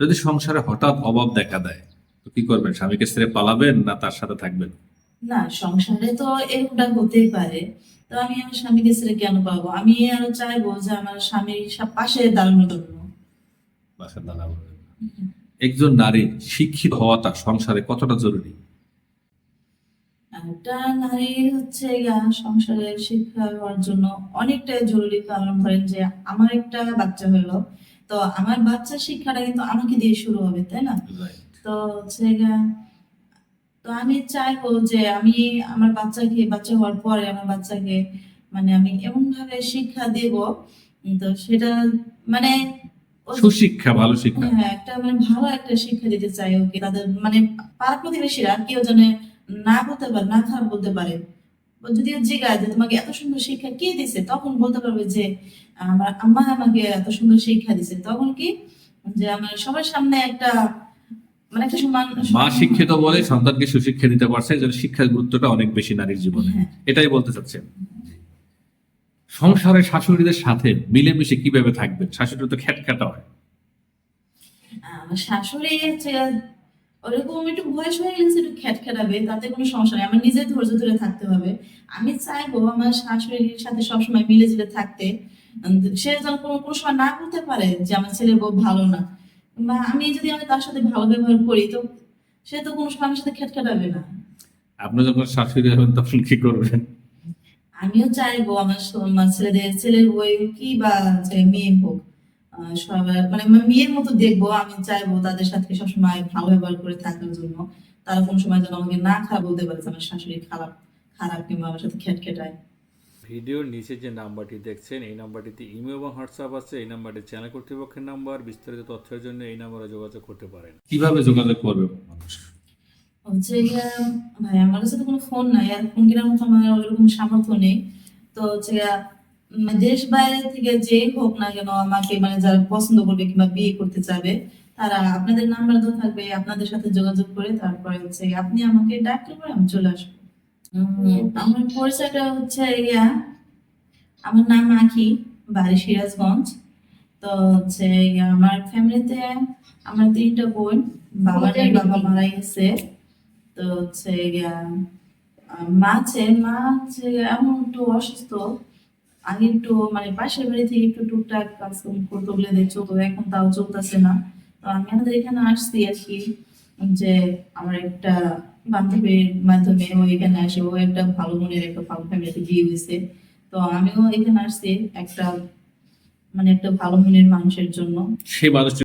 যদি সংসারে হঠাৎ অভাব দেখা দেয় তো কি করবেন? স্বামীকে ছেড়ে পালাবেন না তার সাথে থাকবেন? না সংসারে তো এরকমটা হতেই পারে। তো আমি আমার স্বামীকে ছেড়ে কেন পাবো? আমি আরও চাইব যে আমার স্বামীর পাশে দাঁড়ানোর জন্য। দাদা বলবেন। একজন নারীর শিক্ষিত হওয়াটা সংসারে কতটা জরুরি? একটা নারীর হচ্ছে গিয়া সংসারে শিক্ষা হওয়ার জন্য অনেকটাই জরুরি। কারণ ধরেন যে আমার একটা বাচ্চা হলো তো আমার বাচ্চার শিক্ষাটা কিন্তু আমাকে দিয়ে শুরু হবে তাই না? তো হচ্ছে তো আমি চাইব যে আমি আমার বাচ্চাকে বাচ্চা হওয়ার পরে আমার বাচ্চাকে মানে আমি এমন ভাবে শিক্ষা দেব তো সেটা মানে সুশিক্ষা ভালো শিক্ষা। হ্যাঁ একটা মানে ভালো একটা শিক্ষা দিতে চাই ওকে তাদের মানে পাড়া প্রতিবেশীরা কেউ যেন না বলতে পারে না খারাপ বলতে পারে। যদি জিজ্ঞাসা যে তোমাকে এত সুন্দর শিক্ষা কে দিছে তখন বলতে পারবে যে আমার আম্মা আমাকে এত সুন্দর শিক্ষা দিছে। তখন কি? যে আমার সবার সামনে একটা মানে একটা সমান মা শিক্ষিত বলে সন্তানকে সুশিক্ষা দিতে পারছে জন্য শিক্ষার গুরুত্বটা অনেক বেশি নারীর জীবনে। হ্যাঁ। এটাই বলতে চাচ্ছেন সংসারে শাশুড়িদের সাথে মিলেমিশে কীভাবে থাকবেন? শাশুড়ি তো খ্যাটখ্যাটা হয়। শাশুড়ি হচ্ছে ওরকম একটু বয়স হয়ে গেছে একটু খ্যাট খেটাবে তাতে কোনো সমস্যা নেই। আমার নিজের ধৈর্য ধরে থাকতে হবে। আমি চাইব আমার শাশুড়ির সাথে সবসময় মিলে ঝিলে থাকতে। সে যেন কোনো কোনো সময় না করতে পারে যে আমার ছেলে বউ ভালো না। বা আমি যদি আমি তার সাথে ভালো ব্যবহার করি তো সে তো কোনো সময় আমার সাথে খ্যাট খেটাবে না। আপনি যখন শাশুড়ি হবেন তখন কি করবেন? আমিও চাইব আমার ছেলেদের ছেলের বই কি বা মেয়ে হোক। সবার মানে মেয়ের মতো দেখব আমি চাইব তাদের সাথে সবসময় ভালো ব্যবহার করে থাকার জন্য। তারা কোন সময় যেন আমাকে না খারাপ বলতে পারে আমার শাশুড়ি খারাপ খারাপ কিংবা আমার সাথে খেটখেটায় ভিডিওর নিচে যে নাম্বারটি দেখছেন এই নাম্বারটিতে ইমেল এবং হোয়াটসঅ্যাপ আছে। এই নাম্বারটি চ্যানেল কর্তৃপক্ষের নাম্বার। বিস্তারিত তথ্যের জন্য এই নাম্বারে যোগাযোগ করতে পারেন। কীভাবে যোগাযোগ করবে মানুষ? হচ্ছে ভাই আমার কাছে তো কোনো ফোন নাই। আর ফোন কেনার মতো আমার ওইরকম সামর্থ্য নেই। তো হচ্ছে দেশ বাইরে থেকে যে হোক না কেন আমাকে মানে যারা পছন্দ করবে কিংবা বিয়ে করতে চাবে তারা আপনাদের নাম্বার দেওয়া থাকবে আপনাদের সাথে যোগাযোগ করে তারপরে হচ্ছে আপনি আমাকে ডাকলে পরে আমি চলে আসব। আমার পরিচয়টা হচ্ছে গিয়া আমার নাম আখি বাড়ি সিরাজগঞ্জ। তো হচ্ছে আমার ফ্যামিলিতে আমার তিনটা বোন বাবা বাবা মারা গেছে তো হচ্ছে মা আছে মা হচ্ছে এমন একটু অসুস্থ। আগে একটু মানে পাশের বাড়ি থেকে একটু টুকটাক কাজ করতো বলে দেখছ তো এখন তাও চলতেছে না। তো আমি আমাদের এখানে আসছি আর কি, যে আমার একটা বান্ধবীর মাধ্যমে ও এখানে আসে। ও একটা ভালো মনের একটা ভালো ফ্যামিলিতে বিয়ে হয়েছে। তো আমিও এখানে আসছি একটা মানে একটা ভালো মনের মানুষের জন্য। সেই মানুষটি